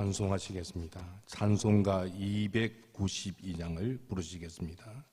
찬송하시겠습니다. 찬송가 292장을 부르시겠습니다.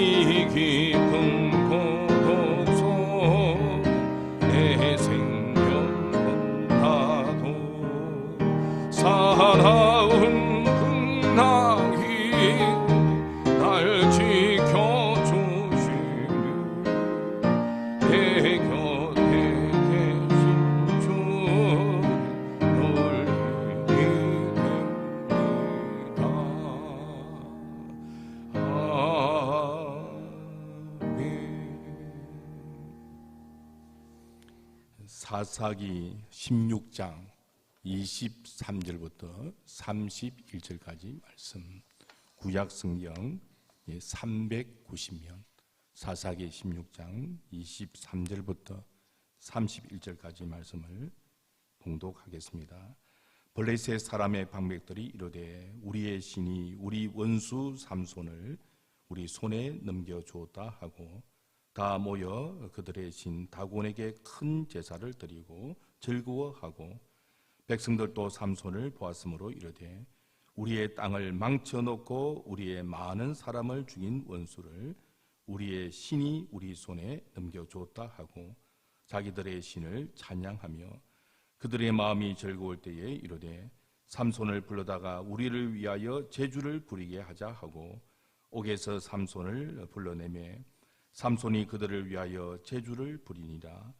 이 사사기 16장 23절부터 31절까지 말씀 구약 성경 390면 사사기 16장 23절부터 31절까지 말씀을 봉독하겠습니다. 블레셋 사람의 방백들이 이르되 우리의 신이 우리 원수 삼손을 우리 손에 넘겨 주었다 하고 다 모여 그들의 신 다곤에게 큰 제사를 드리고 즐거워하고 백성들도 삼손을 보았으므로 이르되 우리의 땅을 망쳐 놓고 우리의 많은 사람을 죽인 원수를 우리의 신이 우리 손에 넘겨 주었다 하고 자기들의 신을 찬양하며 그들의 마음이 즐거울 때에 이르되 삼손을 불러다가 우리를 위하여 제주를 부리게 하자 하고 옥에서 삼손을 불러내매 삼손이 그들을 위하여 제주를 부리니라.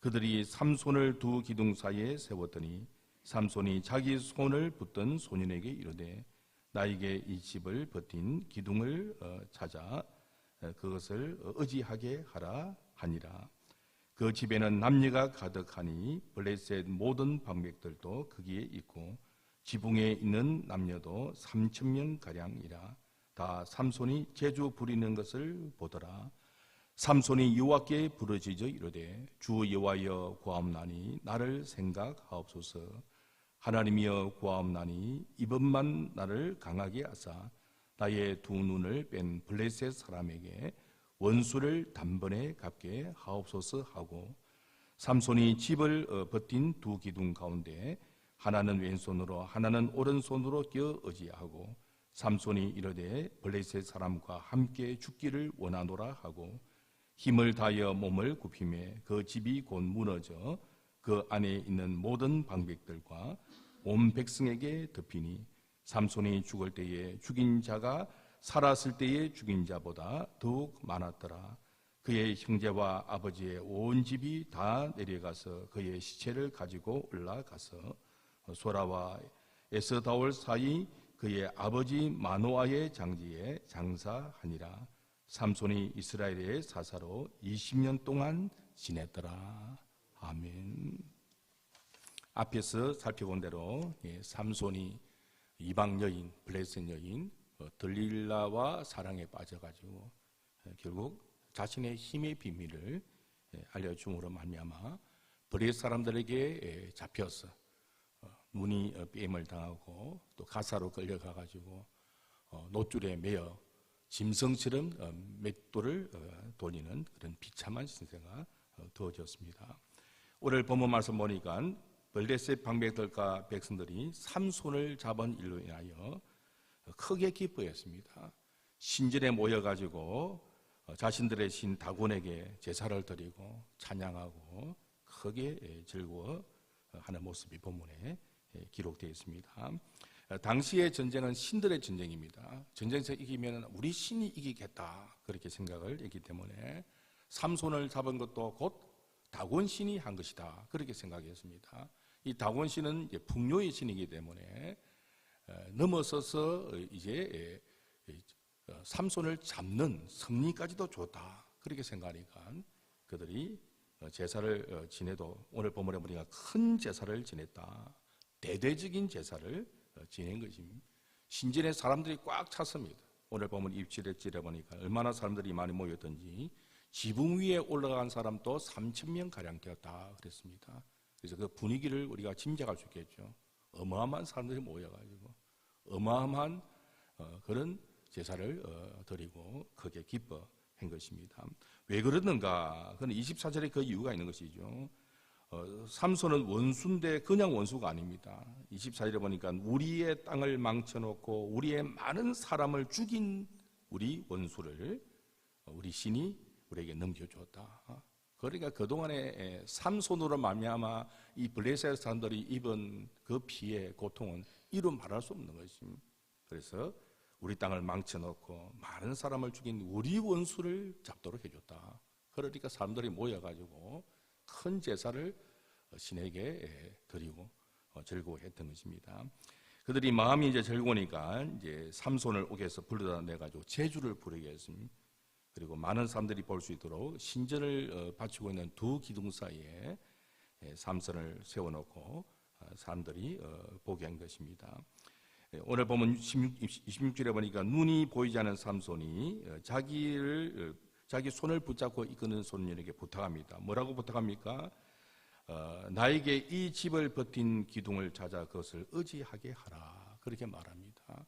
그들이 삼손을 두 기둥 사이에 세웠더니 삼손이 자기 손을 붙던 소년에게 이르되 나에게 이 집을 버틴 기둥을 어, 찾아 어, 그것을 의지하게 하라 하니라. 그 집에는 남녀가 가득하니 블레셋 모든 방백들도 거기에 있고 지붕에 있는 남녀도 삼천 명 가량이라. 다 삼손이 제주 부리는 것을 보더라 삼손이 여호와께 부르짖어 이르되 주 여호와여 구하옵나니 나를 생각하옵소서. 하나님이여 구하옵나니 이번만 나를 강하게 하사 나의 두 눈을 뺀 블레셋 사람에게 원수를 단번에 갚게 하옵소서 하고 삼손이 집을 어, 버틴 두 기둥 가운데 하나는 왼손으로 하나는 오른손으로 껴 의지하고 삼손이 이르되 블레셋 사람과 함께 죽기를 원하노라 하고 힘을 다하여 몸을 굽히매 그 집이 곧 무너져 그 안에 있는 모든 방백들과 온 백성에게 덮이니 삼손이 죽을 때에 죽인 자가 살았을 때의 죽인 자보다 더욱 많았더라. 그의 형제와 아버지의 온 집이 다 내려가서 그의 시체를 가지고 올라가서 소라와 에스다올 사이 그의 아버지 마노아의 장지에 장사하니라. 삼손이 이스라엘의 사사로 20년 동안 지냈더라. 아멘. 앞에서 살펴본 대로 예, 삼손이 이방 여인, 블레셋 여인 어, 들릴라와 사랑에 빠져가지고 예, 결국 자신의 힘의 비밀을 예, 알려줌으로 말미암아 브레 사람들에게 예, 잡혀서 어, 문이 어, 빼임을 당하고 또 가사로 끌려가가지고 어, 노줄에 매여 짐승처럼 어, 맷돌을 어, 돌리는 그런 비참한 신세가 어, 두어졌습니다. 오늘 본문 말씀 보니까 블레셋 방백들과 백성들이 삼손을 잡은 일로 인하여 크게 기뻐했습니다. 신전에 모여가지고 어, 자신들의 신 다곤에게 제사를 드리고 찬양하고 크게 예, 즐거워하는 모습이 본문에 예, 기록되어 있습니다. 어, 당시의 전쟁은 신들의 전쟁입니다. 전쟁에서 이기면 우리 신이 이기겠다 그렇게 생각을 했기 때문에 삼손을 잡은 것도 곧 다곤 신이 한 것이다 그렇게 생각했습니다. 이 다곤 신은 풍요의 신이기 때문에 어, 넘어서서 이제 예, 어, 삼손을 잡는 승리까지도 좋다 그렇게 생각하니까 그들이 어, 제사를 어, 지내도 오늘 본문에 보니까 큰 제사를 지냈다 대대적인 제사를 어, 지낸 것입니다. 신전에 사람들이 꽉 찼습니다. 오늘 보면 입질에 찔해 보니까 얼마나 사람들이 많이 모였던지 지붕 위에 올라간 사람도 3천 명 가량 되었다 그랬습니다. 그래서 그 분위기를 우리가 짐작할 수 있겠죠. 어마어마한 사람들이 모여가지고 어마어마한 어, 그런 제사를 어, 드리고 크게 기뻐한 것입니다. 왜 그러는가? 그는 24절에 그 이유가 있는 것이죠. 어, 삼손은 원수인데 그냥 원수가 아닙니다. 24절에 보니까 우리의 땅을 망쳐놓고 우리의 많은 사람을 죽인 우리 원수를 어, 우리 신이 우리에게 넘겨주었다. 그러니까 그동안에 삼손으로 말미암아 이 블레셋 사람들이 입은 그 피해 고통은 이루 말할 수 없는 것입니다. 그래서 우리 땅을 망쳐놓고 많은 사람을 죽인 우리 원수를 잡도록 해줬다. 그러니까 사람들이 모여가지고 큰 제사를 신에게 드리고 어, 즐거워했던 것입니다. 그들이 마음이 이제 즐거우니까 이제 삼손을 옥에서 불러다 내가지고 제주를 부르게 했습니다. 그리고 많은 사람들이 볼 수 있도록 신전을 어, 바치고 있는 두 기둥 사이에 예, 삼선을 세워놓고 어, 사람들이 어, 보게 한 것입니다. 예, 오늘 보면 16, 26절에 보니까 눈이 보이지 않은 삼손이 어, 자기를 어, 자기 손을 붙잡고 이끄는 손님에게 부탁합니다. 뭐라고 부탁합니까? 어, 나에게 이 집을 버틴 기둥을 찾아 그것을 의지하게 하라. 그렇게 말합니다.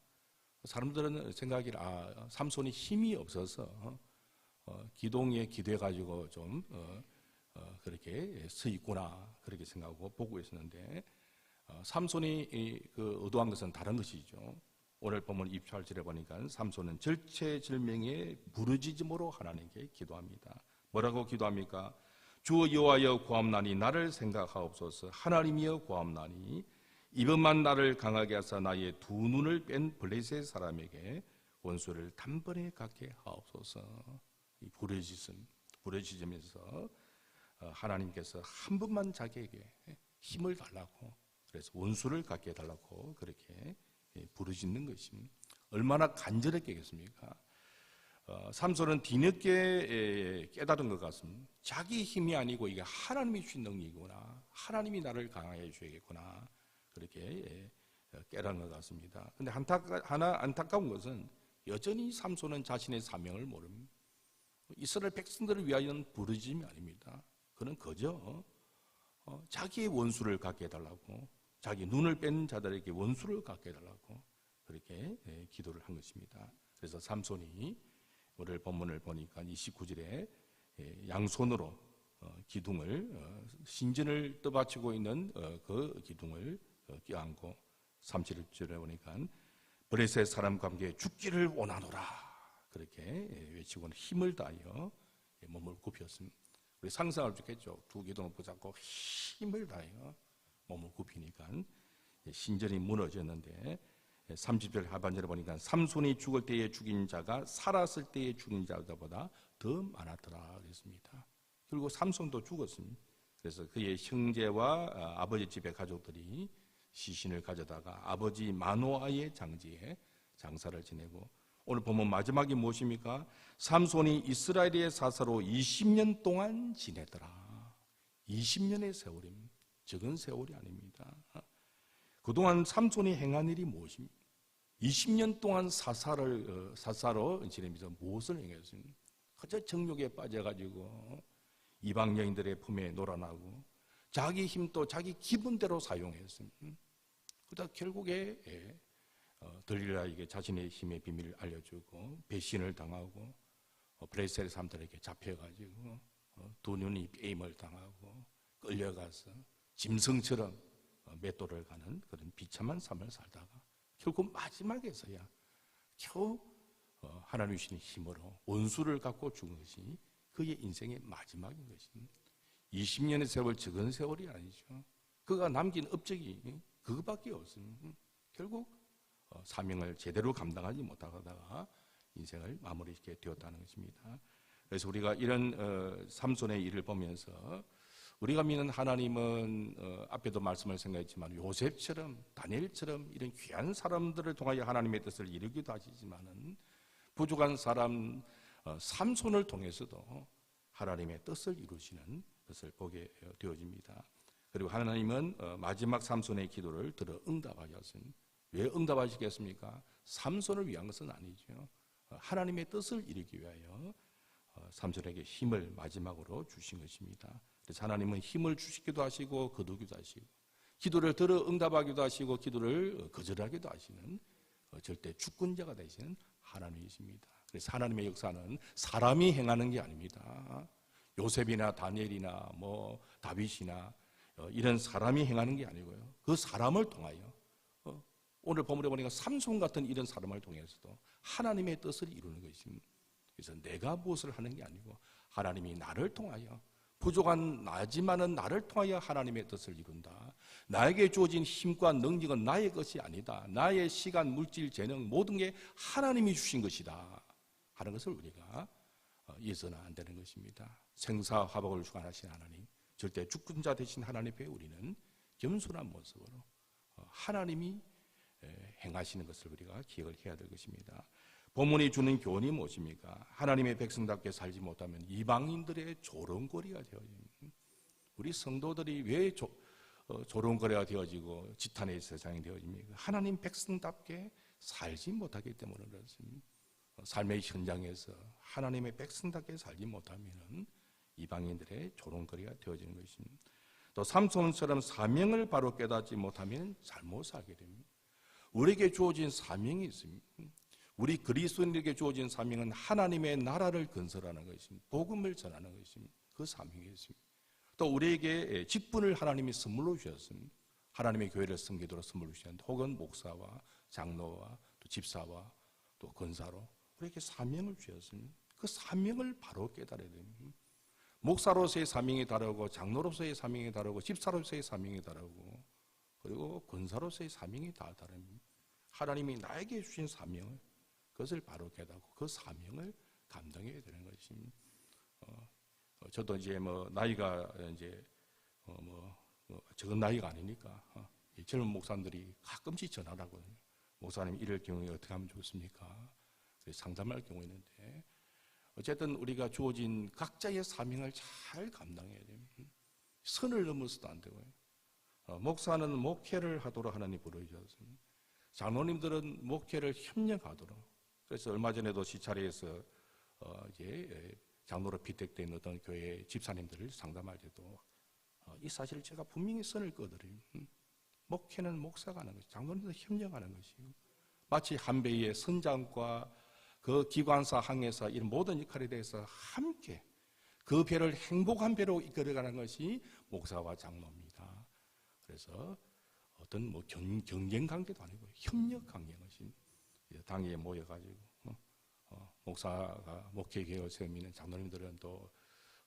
사람들은 생각이 아 삼손이 힘이 없어서 어, 기동에 기대 가지고 좀 어, 어, 그렇게 서 있구나 그렇게 생각하고 보고 있었는데 어, 삼손이 이, 그 의도한 것은 다른 것이죠. 오늘 보면 입찰절에 보니까 삼손은 절체절명의 부르짖음으로 하나님께 기도합니다. 뭐라고 기도합니까? 주 여호와여 구함나니 나를 생각하옵소서 하나님이여 구함나니 이번만 나를 강하게 하사 나의 두 눈을 뺀 블레셋 사람에게 원수를 단번에 갖게 하옵소서. 이 부르짖음, 부르짖으면서 어, 하나님께서 한 번만 자기에게 힘을 달라고 그래서 원수를 갖게 해달라고 그렇게 예, 부르짖는 것입니다. 얼마나 간절했겠습니까? 어, 삼손은 뒤늦게 예, 깨달은 것 같습니다. 자기 힘이 아니고 이게 하나님이 주신 능력이구나. 하나님이 나를 강하게 해주야겠구나. 그렇게 예, 깨달은 것 같습니다. 근데 안타까, 하나 안타까운 것은 여전히 삼손은 자신의 사명을 모릅니다. 이스라엘 백성들을 위하여는 부르짖음이 아닙니다. 그는 그저 어, 자기의 원수를 갖게 해달라고 자기 눈을 뺀 자들에게 원수를 갖게 해달라고 그렇게 예, 기도를 한 것입니다. 그래서 삼손이 오늘 본문을 보니까 29절에 예, 양손으로 어, 기둥을 어, 신전을 떠받치고 있는 어, 그 기둥을 어, 껴안고 37절에 보니까 브레셋 사람과 함께 죽기를 원하노라 그렇게 예, 외치고는 힘을 다하여 예, 몸을 굽혔습니다. 우리 상상할 수 있겠죠. 두 기둥을 붙잡고 힘을 다하여 몸을 굽히니까 예, 신전이 무너졌는데 30절 하반절에 보니까 삼손이 죽을 때에 죽인 자가 살았을 때에 죽인 자보다 더 많았더라 그랬습니다. 결국 삼손도 죽었습니다. 그래서 그의 형제와 아, 아버지 집의 가족들이 시신을 가져다가 아버지 마노아의 장지에 장사를 지내고 오늘 보면 마지막이 무엇입니까? 삼손이 이스라엘의 사사로 20년 동안 지내더라. 20년의 세월입니다. 적은 세월이 아닙니다. 그동안 삼손이 행한 일이 무엇입니까? 20년 동안 사사를 어, 사사로 지내면서 무엇을 행했습니까? 그저 정욕에 빠져가지고 이방 여인들의 품에 놀아나고 자기 힘도 자기 기분대로 사용했습니다. 그러다 결국에 예, 어, 들릴라에게 자신의 힘의 비밀을 알려주고 배신을 당하고 어, 브레셀 사람들에게 잡혀가지고 어, 두 눈이 게임을 당하고 끌려가서 짐승처럼 어, 맷돌을 가는 그런 비참한 삶을 살다가 결국 마지막에서야 겨우 어, 하나님 주신 힘으로 원수를 갖고 죽은 것이 그의 인생의 마지막인 것입니다. 20년의 세월 적은 세월이 아니죠. 그가 남긴 업적이 그것밖에 없습니다. 결국 어, 사명을 제대로 감당하지 못하다가 인생을 마무리하게 되었다는 것입니다. 그래서 우리가 이런 어, 삼손의 일을 보면서 우리가 믿는 하나님은 어, 앞에도 말씀을 생각했지만 요셉처럼 다니엘처럼 이런 귀한 사람들을 통하여 하나님의 뜻을 이루기도 하시지만은 부족한 사람 어, 삼손을 통해서도 하나님의 뜻을 이루시는 것을 보게 되어집니다. 그리고 하나님은 어, 마지막 삼손의 기도를 들어 응답하셨습니다. 왜 응답하시겠습니까? 삼손을 위한 것은 아니죠. 어, 하나님의 뜻을 이루기 위하여 어, 삼손에게 힘을 마지막으로 주신 것입니다. 하나님은 힘을 주시기도 하시고 거두기도 하시고 기도를 들어 응답하기도 하시고 기도를 어, 거절하기도 하시는 어, 절대 주권자가 되시는 하나님이십니다. 그래서 하나님의 역사는 사람이 행하는 게 아닙니다. 요셉이나 다니엘이나 뭐 다윗이나 어, 이런 사람이 행하는 게 아니고요. 그 사람을 통하여 어, 오늘 본문에 보니까 삼손 같은 이런 사람을 통해서도 하나님의 뜻을 이루는 것입니다. 그래서 내가 무엇을 하는 게 아니고 하나님이 나를 통하여 부족한 나지만은 나를 통하여 하나님의 뜻을 이룬다. 나에게 주어진 힘과 능력은 나의 것이 아니다. 나의 시간, 물질, 재능 모든 게 하나님이 주신 것이다. 하는 것을 우리가 어, 잊어서는 안 되는 것입니다. 생사화복을 주관하신 하나님, 절대 주권자 되신 하나님 앞에 우리는 겸손한 모습으로 어, 하나님이 에, 행하시는 것을 우리가 기억을 해야 될 것입니다. 본문이 주는 교훈이 무엇입니까? 하나님의 백성답게 살지 못하면 이방인들의 조롱거리가 되어집니다. 우리 성도들이 왜 조, 어, 조롱거리가 되어지고 지탄의 세상이 되어집니까? 하나님 백성답게 살지 못하기 때문에 그렇습니다. 어, 삶의 현장에서 하나님의 백성답게 살지 못하면 이방인들의 조롱거리가 되어지는 것입니다. 또 삼손처럼 사명을 바로 깨닫지 못하면 잘못 살게 됩니다. 우리에게 주어진 사명이 있습니다. 우리 그리스도인에게 주어진 사명은 하나님의 나라를 건설하는 것입니다. 복음을 전하는 것입니다. 그 사명이 있습니다. 또 우리에게 직분을 하나님이 선물로 주셨습니다. 하나님의 교회를 섬기도록 선물로 주셨는데 혹은 목사와 장로와 또 집사와 또 권사로 우리에게 사명을 주셨습니다. 그 사명을 바로 깨달아야 됩니다. 목사로서의 사명이 다르고 장로로서의 사명이 다르고 집사로서의 사명이 다르고 그리고 권사로서의 사명이 다 다릅니다. 하나님이 나에게 주신 사명을 그것을 바로 깨닫고 그 사명을 감당해야 되는 것입니다. 어, 어, 저도 이제 뭐 나이가 이제 어, 뭐, 뭐 적은 나이가 아니니까 어, 젊은 목사님들이 가끔씩 전화를 하거든요. 목사님 이럴 경우에 어떻게 하면 좋습니까? 상담할 경우 있는데 어쨌든 우리가 주어진 각자의 사명을 잘 감당해야 됩니다. 선을 넘어서도 안 되고요. 어, 목사는 목회를 하도록 하나님 부르셨습니다. 장로님들은 목회를 협력하도록. 그래서 얼마 전에도 시차례에서 어, 이제 장로로 피택된 어떤 교회 집사님들을 상담할 때도 어, 이 사실을 제가 분명히 선을 꺼드려요. 음, 목회는 목사가 하는 것이 장로님들 협력하는 것이고 마치 한배의 선장과 그 기관사, 항해사 이런 모든 역할에 대해서 함께 그 배를 행복한 배로 이끌어가는 것이 목사와 장로입니다. 그래서 어떤 뭐 경, 쟁 관계도 아니고 협력 관계인 것이 당에 모여가지고 어, 어, 목사가 목회 계획을 세우면 장로님들은 또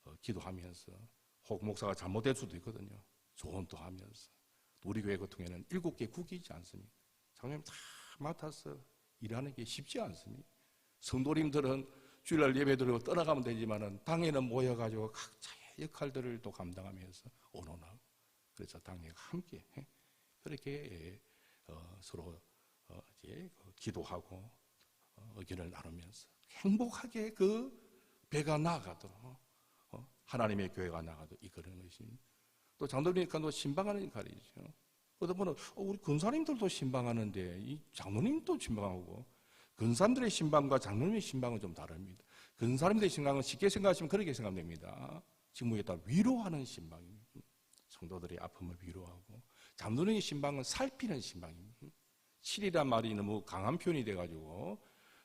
어, 기도하면서 혹 목사가 잘못될 수도 있거든요. 조언도 하면서 우리 교회 같은 경우에는 일곱 개 국이지 않습니까? 장로님 다 맡아서 일하는 게 쉽지 않습니다. 성도님들은 주일날 예배 드리고 떠나가면 되지만은 당에는 모여가지고 각자의 역할들을 또 감당하면서 오노나 그래서 당회가 함께 그렇게 어, 서로 어, 이제 그 기도하고 어, 의견을 나누면서 행복하게 그 배가 나가도록 어, 하나님의 교회가 나가도 이끄는 것입니다. 또 장로님과 또 신방하는 역할이죠. 분은 어, 우리 근사님들도 신방하는데 이 장로님도 신방하고 근사님들의 신방과 장로님의 신방은 좀 다릅니다. 근사님들의 신방은 쉽게 생각하시면 그렇게 생각됩니다. 직무에 따라 위로하는 신방입니다. 성도들의 아픔을 위로하고 장로님의 신방은 살피는 신방입니다. 실이란 말이 너무 강한 표현이 돼가지고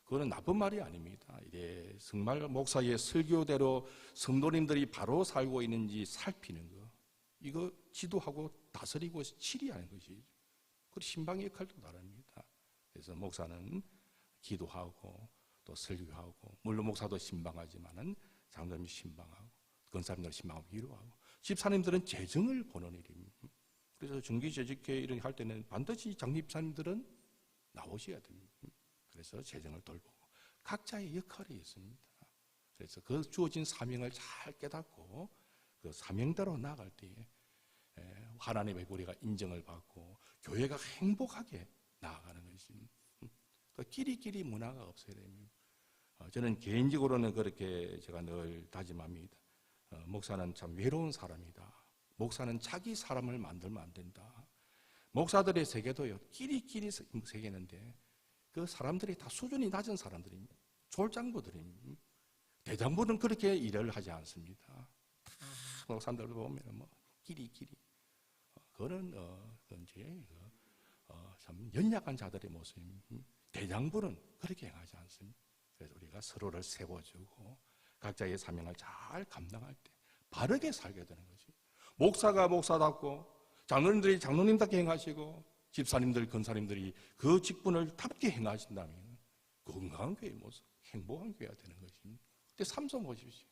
그거는 나쁜 말이 아닙니다. 이래 정말 목사의 설교대로 성도님들이 바로 살고 있는지 살피는 거. 이거 지도하고 다스리고 치리하는 것이죠. 그리고 신방의 역할도 다릅니다. 그래서 목사는 기도하고 또 설교하고 물론 목사도 신방하지만은 장로님 신방하고 건사님들 신방하고 위로하고 집사님들은 재정을 보는 일입니다. 그래서 정기재직회 이런 할 때는 반드시 장립사님들은 나오셔야 됩니다. 그래서 재정을 돌보고 각자의 역할이 있습니다. 그래서 그 주어진 사명을 잘 깨닫고 그 사명대로 나갈 때에 하나님의 우리가 인정을 받고 교회가 행복하게 나아가는 것입니다. 그 끼리끼리 문화가 없어야 됩니다. 어, 저는 개인적으로는 그렇게 제가 늘 다짐합니다. 어, 목사는 참 외로운 사람이다. 목사는 자기 사람을 만들면 안 된다. 목사들의 세계도요, 끼리끼리 세계는데 그 사람들이 다 수준이 낮은 사람들입니다. 졸장부들입니다. 대장부는 그렇게 일을 하지 않습니다. 목사들 보면 뭐 끼리끼리. 어, 그거는 어, 이제 그, 어, 참 연약한 자들의 모습입니다. 대장부는 그렇게 행하지 않습니다. 그래서 우리가 서로를 세워주고 각자의 사명을 잘 감당할 때 바르게 살게 되는 거지. 목사가 목사답고 장로님들이 장로님답게 행하시고 집사님들, 권사님들이 그 직분을 답게 행하신다면 건강한 교회 모습, 행복한 교회가 되는 것입니다. 그때 삼성 보십시오.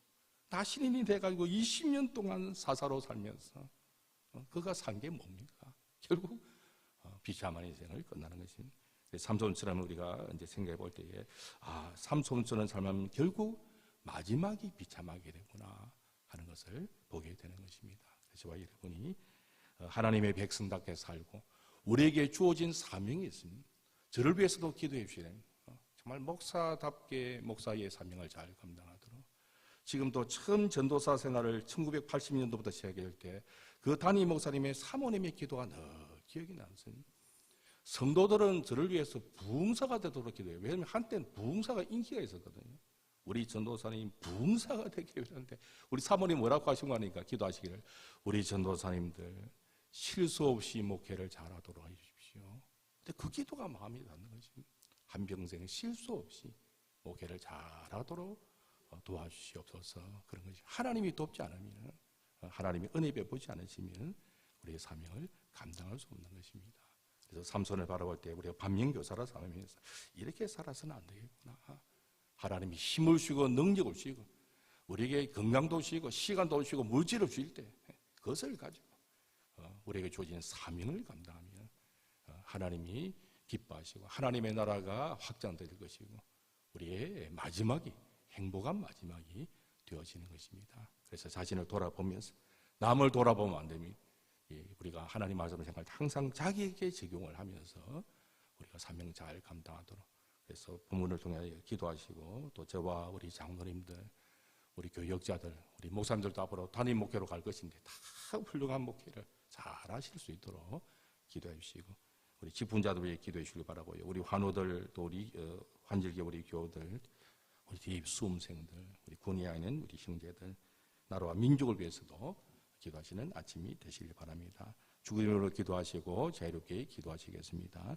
다 신인이 돼가지고 20년 동안 사사로 살면서 어, 그가 산 게 뭡니까? 결국 어, 비참한 인생을 끝나는 것입니다. 삼손처럼 우리가 이제 생각해 볼 때에 아 삼손처럼 살면 결국 마지막이 비참하게 되구나 하는 것을 보게 되는 것입니다. 저와 여러분이 어, 하나님의 백성답게 살고 우리에게 주어진 사명이 있습니다. 저를 위해서도 기도해 주셔야. 어, 정말 목사답게 목사의 사명을 잘 감당하도록 지금도 처음 전도사 생활을 1980년도부터 시작할 때 그 단임 목사님의 사모님의 기도가 늘 기억이 남습니다. 성도들은 저를 위해서 부흥사가 되도록 기도해요. 왜냐하면 한때는 부흥사가 인기가 있었거든요. 우리 전도사님 부흥사가 되기를 하는데 우리 사모님 뭐라고 하신 거 아니까 기도하시기를 우리 전도사님들 실수 없이 목회를 잘하도록 해주십시오. 근데 그 기도가 마음에 닿는 것입니다. 한평생 실수 없이 목회를 잘하도록 어, 도와주시옵소서 그런 것이 하나님이 돕지 않으면 어, 하나님이 은혜 베푸지 않으시면 우리의 사명을 감당할 수 없는 것입니다. 그래서 삼손을 바라볼 때 우리가 반면교사라 삼으면서 이렇게 살아서는 안 되겠구나. 하나님이 힘을 주고 능력을 주고 우리에게 건강도 주시고 시간도 주시고 물질을 주실 때 그것을 가지고 어, 우리에게 주어진 사명을 감당하면 어, 하나님이 기뻐하시고 하나님의 나라가 확장될 것이고 우리의 마지막이 행복한 마지막이 되어지는 것입니다. 그래서 자신을 돌아보면서 남을 돌아보면 안 됩니다. 예, 우리가 하나님 말씀을 생각할 때 항상 자기에게 적용을 하면서 우리가 사명 잘 감당하도록 그래서 부문을 통해 기도하시고 또 저와 우리 장로님들 우리 교역자들 우리 목사님들도 앞으로 단임 목회로 갈 것인데 다 훌륭한 목회를 잘 하실 수 있도록 기도해 주시고 우리 직분자들 위해 기도해 주시기 바라고요. 우리 환우들 또 우리 어, 환절기 우리 교우들 우리 뒤 수험생들 우리 군위에 있는 우리 형제들 나라와 민족을 위해서도 기도하시는 아침이 되시길 바랍니다. 주님으로 기도하시고 자유롭게 기도하시겠습니다.